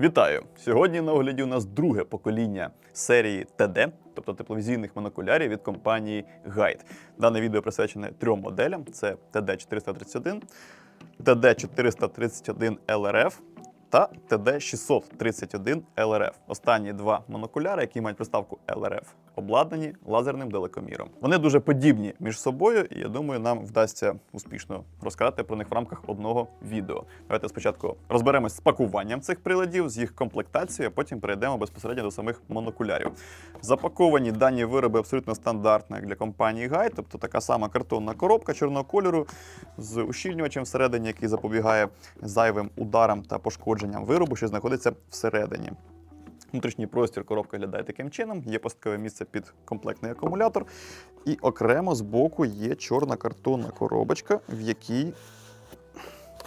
Вітаю! Сьогодні на огляді у нас друге покоління серії ТД, тобто тепловізійних монокулярів від компанії Guide. Дане відео присвячене трьом моделям: це ТД 431, ТД 431 LRF та TD631 LRF. Останні два монокуляри, які мають приставку LRF, обладнані лазерним далекоміром. Вони дуже подібні між собою, і я думаю, нам вдасться успішно розказати про них в рамках одного відео. Давайте спочатку розберемось з пакуванням цих приладів, з їх комплектацією, а потім перейдемо безпосередньо до самих монокулярів. Запаковані дані вироби абсолютно стандартно, для компанії Guide, тобто така сама картонна коробка чорного кольору з ущільнювачем всередині, який запобігає зайвим ударам та пошкодженням виробу, що знаходиться всередині. Внутрішній простір коробки виглядає таким чином. Є посткове місце під комплектний акумулятор. І окремо з боку є чорна картонна коробочка, в якій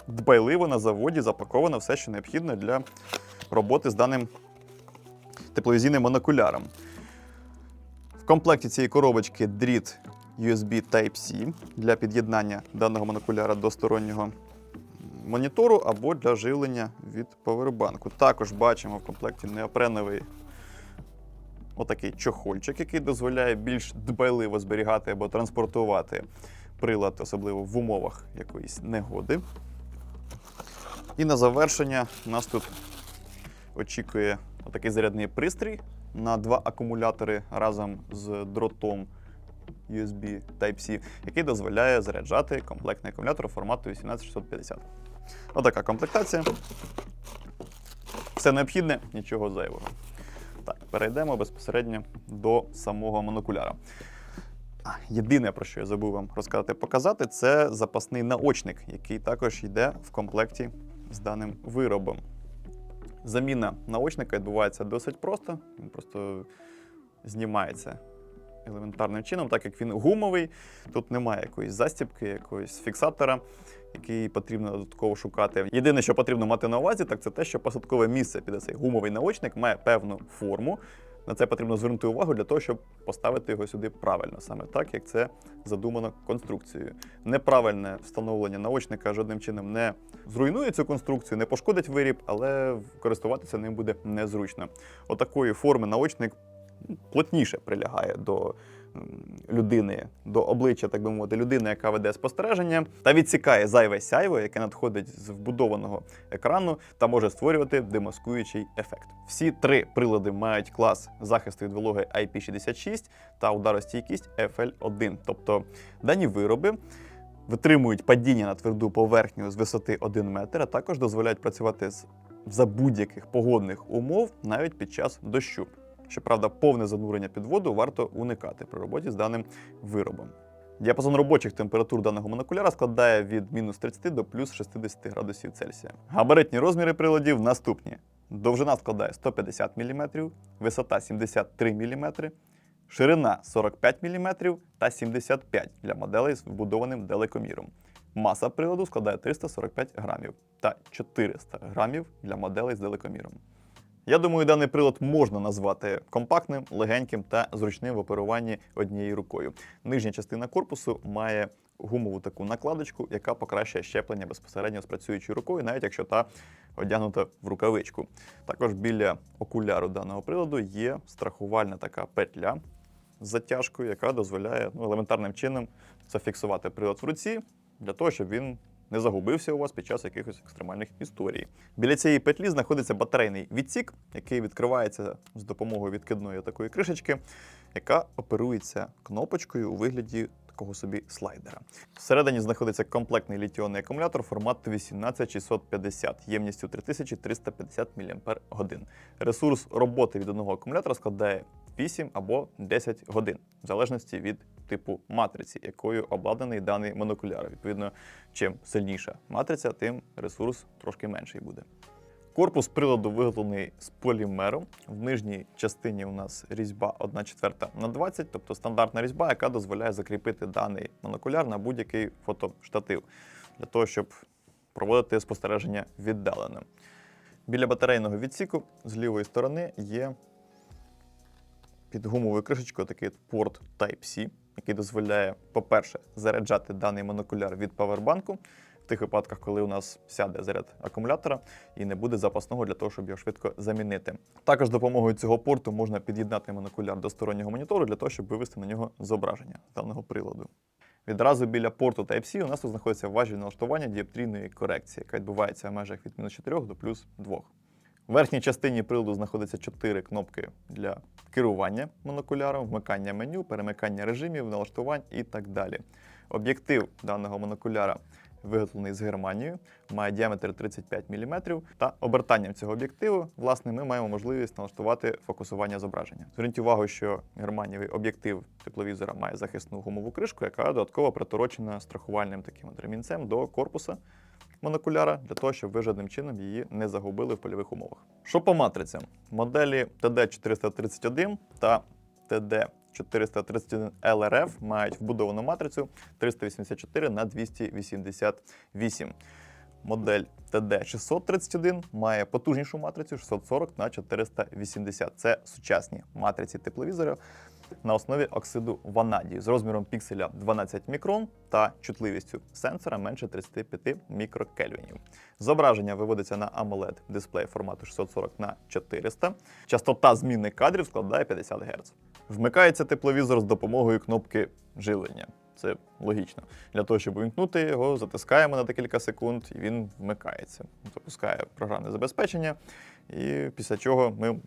дбайливо на заводі запаковано все, що необхідно для роботи з даним тепловізійним монокуляром. В комплекті цієї коробочки дріт USB Type-C для під'єднання даного монокуляра до стороннього монітору або для живлення від повербанку. Також бачимо в комплекті неопреновий отакий чохольчик, який дозволяє більш дбайливо зберігати або транспортувати прилад, особливо в умовах якоїсь негоди. І на завершення нас тут очікує отакий зарядний пристрій на два акумулятори разом з дротом USB Type-C, який дозволяє заряджати комплектний акумулятор формату 18650. Отака комплектація. Все необхідне, нічого зайвого. Так, перейдемо безпосередньо до самого монокуляра. Єдине, про що я забув вам розказати показати, це запасний наочник, який також йде в комплекті з даним виробом. Заміна наочника відбувається досить просто. Він просто знімається елементарним чином, так як він гумовий, тут немає якоїсь застібки, якогось фіксатора, який потрібно додатково шукати. Єдине, що потрібно мати на увазі, так це те, що посадкове місце під цей гумовий наочник має певну форму. На це потрібно звернути увагу для того, щоб поставити його сюди правильно, саме так, як це задумано конструкцією. Неправильне встановлення наочника жодним чином не зруйнує цю конструкцію, не пошкодить виріб, але користуватися ним буде незручно. Отакої форми наочник плотніше прилягає до людини, до обличчя, так би мовити, людини, яка веде спостереження, та відсікає зайве сяйво, яке надходить з вбудованого екрану та може створювати демаскуючий ефект. Всі три прилади мають клас захисту від вологи IP66 та ударостійкість FL1. Тобто дані вироби. Витримують падіння на тверду поверхню з висоти 1 метр, а також дозволяють працювати за будь-яких погодних умов навіть під час дощу. Щоправда, повне занурення під воду варто уникати при роботі з даним виробом. Діапазон робочих температур даного монокуляра складає від мінус 30 до плюс 60 градусів Цельсія. Габаритні розміри приладів наступні: довжина складає 150 мм, висота 73 мм, ширина 45 мм та 75 для моделей з вбудованим далекоміром. Маса приладу складає 345 грамів та 400 грамів для моделей з далекоміром. Я думаю, даний прилад можна назвати компактним, легеньким та зручним в оперуванні однією рукою. Нижня частина корпусу має гумову таку накладочку, яка покращує щеплення безпосередньо з працюючою рукою, навіть якщо та одягнута в рукавичку. Також біля окуляру даного приладу є страхувальна така петля з затяжкою, яка дозволяє ну, елементарним чином зафіксувати прилад в руці для того, щоб він не загубився у вас під час якихось екстремальних історій. Біля цієї петлі знаходиться батарейний відсік, який відкривається з допомогою відкидної такої кришечки, яка оперується кнопочкою у вигляді такого собі слайдера. Всередині знаходиться комплектний літіонний акумулятор формату 18650 ємністю 3350 мАч. Ресурс роботи від одного акумулятора складає 8 або 10 годин, в залежності від типу матриці, якою обладнаний даний монокуляр. Відповідно, чим сильніша матриця, тим ресурс трошки менший буде. Корпус приладу виготовлений з полімеру. В нижній частині у нас різьба 1 четверта на 20, тобто стандартна різьба, яка дозволяє закріпити даний монокуляр на будь-який фотоштатив для того, щоб проводити спостереження віддалено. Біля батарейного відсіку з лівої сторони є під гумовою кришечкою такий порт Type-C, який дозволяє, по-перше, заряджати даний монокуляр від павербанку. в тих випадках, коли у нас сяде заряд акумулятора і не буде запасного для того, щоб його швидко замінити. Також допомогою цього порту можна під'єднати монокуляр до стороннього монітору для того, щоб вивести на нього зображення даного приладу. Відразу біля порту Type-C у нас тут знаходиться важіль налаштування діоптрійної корекції, яка відбувається в межах від мінус 4 до плюс 2. В верхній частині приладу знаходиться 4 кнопки для керування монокуляром, вмикання меню, перемикання режимів, налаштувань і так далі. Об'єктив даного монокуляра виготовлений з Германії, має діаметр 35 мм, та обертанням цього об'єктиву власне, ми маємо можливість налаштувати фокусування зображення. Зверніть увагу, що германієвий об'єктив тепловізора має захисну гумову кришку, яка додатково приторочена страхувальним таким ремінцем до корпуса монокуляра для того, щоб ви жодним чином її не загубили в польових умовах. Що по матрицям? Моделі TD431 та TD 431 LRF мають вбудовану матрицю 384 на 288. Модель TD631 має потужнішу матрицю 640 на 480. Це сучасні матриці тепловізорів на основі оксиду ванадію з розміром пікселя 12 мікрон та чутливістю сенсора менше 35 мікрокельвінів. Зображення виводиться на AMOLED дисплей формату 640 на 400. Частота зміни кадрів складає 50 Гц. Вмикається тепловізор з допомогою кнопки жилення. Це логічно. Для того, щоб увімкнути його, затискаємо на декілька секунд, і він вмикається. Запускає програмне забезпечення, і після чого ми,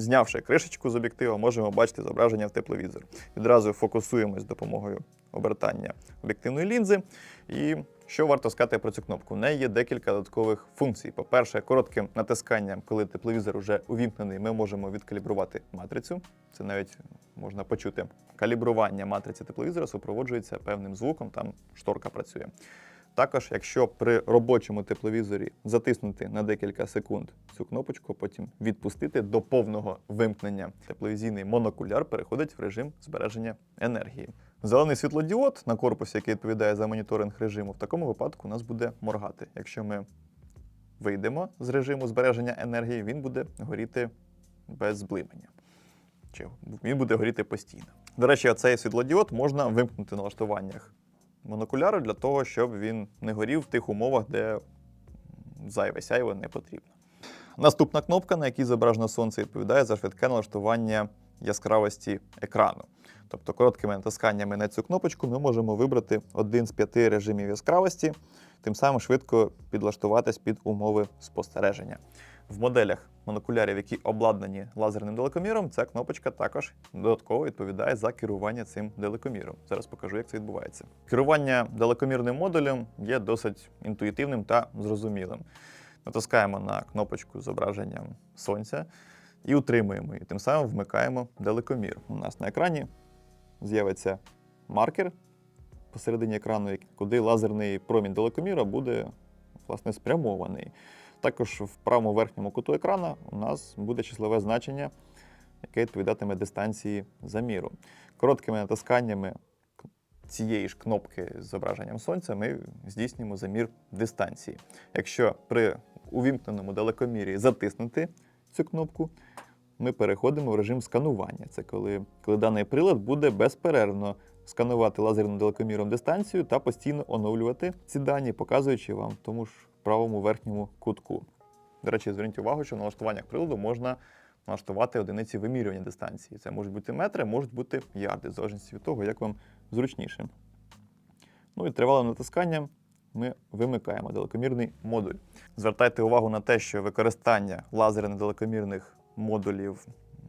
знявши кришечку з об'єктива, можемо бачити зображення в тепловізор. Відразу фокусуємось з допомогою обертання об'єктивної лінзи. І що варто сказати про цю кнопку? В неї є декілька додаткових функцій. По-перше, коротким натисканням, коли тепловізор вже увімкнений, ми можемо відкалібрувати матрицю. Це навіть можна почути. Калібрування матриці тепловізора супроводжується певним звуком, там шторка працює. Також, якщо при робочому тепловізорі затиснути на декілька секунд цю кнопочку, потім відпустити до повного вимкнення, тепловізійний монокуляр переходить в режим збереження енергії. Зелений світлодіод на корпусі, який відповідає за моніторинг режиму, в такому випадку у нас буде моргати. Якщо ми вийдемо з режиму збереження енергії, він буде горіти без зблимання. Чи він буде горіти постійно. До речі, цей світлодіод можна вимкнути на налаштуваннях монокуляру для того, щоб він не горів в тих умовах, де зайве сяйво не потрібно. Наступна кнопка, на якій зображено сонце, відповідає за швидке налаштування яскравості екрану. Тобто короткими натисканнями на цю кнопочку ми можемо вибрати один з п'яти режимів яскравості, тим самим швидко підлаштуватись під умови спостереження. В моделях монокулярів, які обладнані лазерним далекоміром, ця кнопочка також додатково відповідає за керування цим далекоміром. Зараз покажу, як це відбувається. Керування далекомірним модулем є досить інтуїтивним та зрозумілим. Натискаємо на кнопочку з зображенням сонця і утримуємо її. Тим самим вмикаємо далекомір. У нас на екрані з'явиться маркер посередині екрану, куди лазерний промінь далекоміра буде власне спрямований. Також в правому верхньому куту екрана у нас буде числове значення, яке відповідатиме дистанції заміру. Короткими натисканнями цієї ж кнопки з зображенням сонця ми здійснюємо замір дистанції. Якщо при увімкненому далекомірі затиснути цю кнопку, ми переходимо в режим сканування. Це коли, коли даний прилад буде безперервно сканувати лазерним далекоміром дистанцію та постійно оновлювати ці дані, показуючи вам тому ж правому верхньому кутку. До речі, зверніть увагу, що в налаштуваннях приладу можна налаштувати одиниці вимірювання дистанції. Це можуть бути метри, можуть бути ярди, в залежності від того, як вам зручніше. Ну і тривалим натисканням ми вимикаємо далекомірний модуль. Звертайте увагу на те, що використання лазерно-далекомірних модулів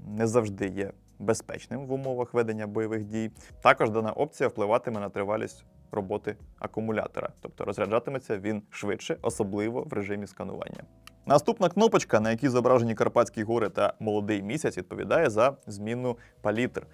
не завжди є безпечним в умовах ведення бойових дій. Також дана опція впливатиме на тривалість роботи акумулятора, тобто розряджатиметься він швидше, особливо в режимі сканування. Наступна кнопочка, на якій зображені Карпатські гори та молодий місяць, відповідає за зміну палітр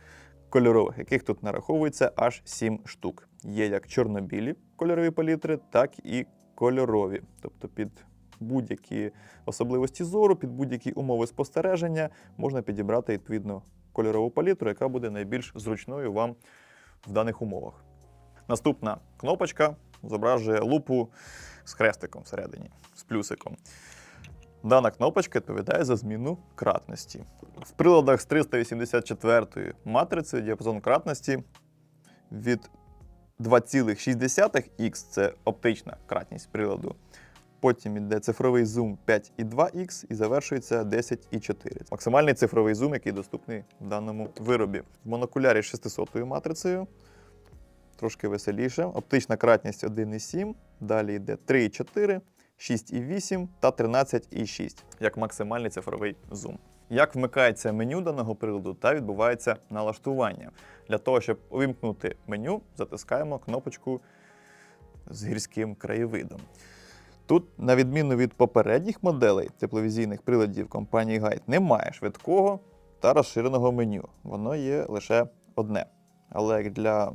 кольорових, яких тут нараховується аж 7 штук. Є як чорнобілі кольорові палітри, так і кольорові, тобто під будь-які особливості зору, під будь-які умови спостереження можна підібрати відповідно кольорову палітру, яка буде найбільш зручною вам в даних умовах. Наступна кнопочка зображує лупу з хрестиком всередині, з плюсиком. Дана кнопочка відповідає за зміну кратності. В приладах з 384 матрицею діапазон кратності від 2,6х це оптична кратність приладу. Потім йде цифровий зум 5,2х і завершується 10,4. Максимальний цифровий зум, який доступний в даному виробі. В монокулярі з 600 матрицею. Трошки веселіше. Оптична кратність 1,7. Далі йде 3,4, 6,8 та 13,6 як максимальний цифровий зум. Як вмикається меню даного приладу та відбувається налаштування. Для того, щоб увімкнути меню, затискаємо кнопочку з гірським краєвидом. Тут, на відміну від попередніх моделей тепловізійних приладів компанії Guide, немає швидкого та розширеного меню. Воно є лише одне. Але як для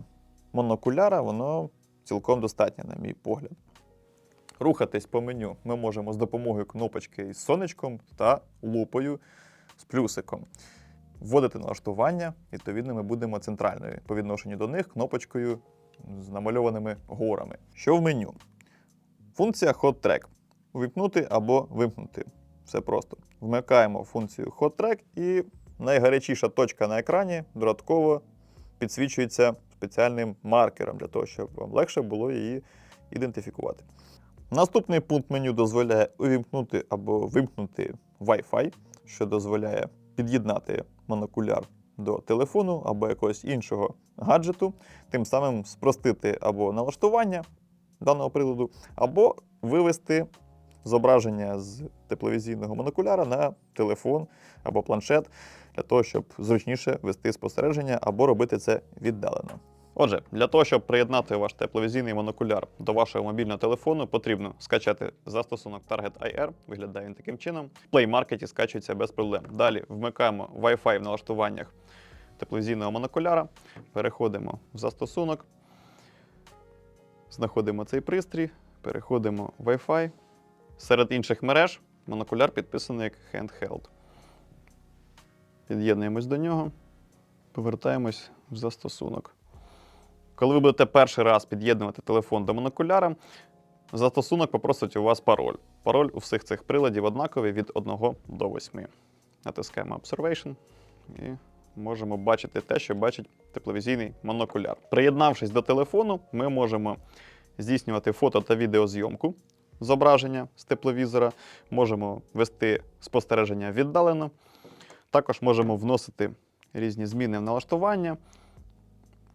монокуляра воно цілком достатньо, на мій погляд. Рухатись по меню ми можемо з допомогою кнопочки із сонечком та лупою з плюсиком. Вводити налаштування, відповідно, ми будемо центральною по відношенню до них кнопочкою з намальованими горами. Що в меню? Функція Hot Track. Увімкнути або вимкнути. Все просто. Вмикаємо функцію Hot Track і найгарячіша точка на екрані додатково підсвічується спеціальним маркером для того, щоб вам легше було її ідентифікувати. Наступний пункт меню дозволяє увімкнути або вимкнути Wi-Fi, що дозволяє під'єднати монокуляр до телефону або якогось іншого гаджету, тим самим спростити або налаштування даного приладу, або вивести зображення з тепловізійного монокуляра на телефон або планшет для того, щоб зручніше вести спостереження або робити це віддалено. Отже, для того, щоб приєднати ваш тепловізійний монокуляр до вашого мобільного телефону, потрібно скачати застосунок Target IR. Виглядає він таким чином. В Play Market скачується без проблем. Далі вмикаємо Wi-Fi в налаштуваннях тепловізійного монокуляра, переходимо в застосунок, знаходимо цей пристрій, переходимо в Wi-Fi. Серед інших мереж монокуляр підписаний як Handheld. Під'єднуємось до нього, повертаємось в застосунок. Коли ви будете перший раз під'єднувати телефон до монокуляра, застосунок попросить у вас пароль. Пароль у всіх цих приладів однаковий від 1 до 8. Натискаємо Observation і можемо бачити те, що бачить тепловізійний монокуляр. Приєднавшись до телефону, ми можемо здійснювати фото та відеозйомку зображення з тепловізора, можемо вести спостереження віддалено. Також можемо вносити різні зміни в налаштування,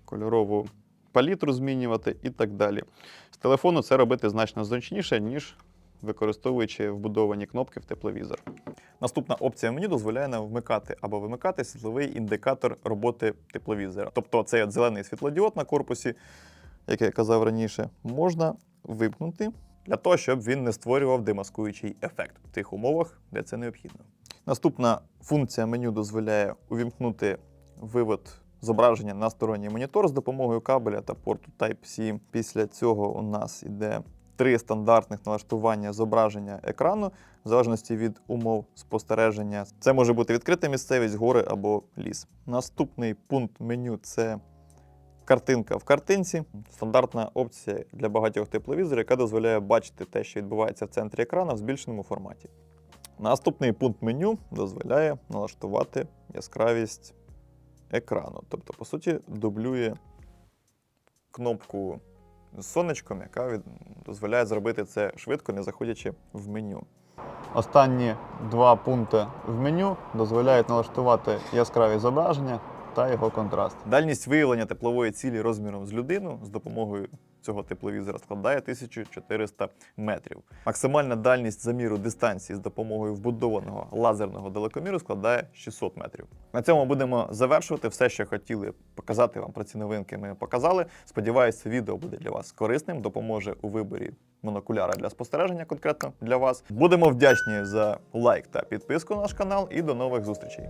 кольорову палітру змінювати і так далі. З телефону це робити значно зручніше, ніж використовуючи вбудовані кнопки в тепловізор. Наступна опція меню дозволяє нам вмикати або вимикати світловий індикатор роботи тепловізора. Тобто цей от зелений світлодіод на корпусі, як я казав раніше, можна вимкнути для того, щоб він не створював демаскуючий ефект в тих умовах, де це необхідно. Наступна функція меню дозволяє увімкнути вивод зображення на сторонній монітор з допомогою кабеля та порту Type-C. Після цього у нас йде три стандартних налаштування зображення екрану, в залежності від умов спостереження. Це може бути відкрита місцевість, гори або ліс. Наступний пункт меню це картинка в картинці. Стандартна опція для багатьох тепловізорів, яка дозволяє бачити те, що відбувається в центрі екрану в збільшеному форматі. Наступний пункт меню дозволяє налаштувати яскравість екрану. Тобто, по суті, дублює кнопку з сонечком, яка від... дозволяє зробити це швидко, не заходячи в меню. Останні два пункти в меню дозволяють налаштувати яскраві зображення та його контраст. Дальність виявлення теплової цілі розміром з людину з допомогою цього тепловізора складає 1400 метрів. Максимальна дальність заміру дистанції з допомогою вбудованого лазерного далекоміру складає 600 метрів. На цьому будемо завершувати все, що хотіли показати вам про ці новинки. Ми показали. Сподіваюся, відео буде для вас корисним, допоможе у виборі монокуляра для спостереження конкретно для вас. Будемо вдячні за лайк та підписку на наш канал і до нових зустрічей.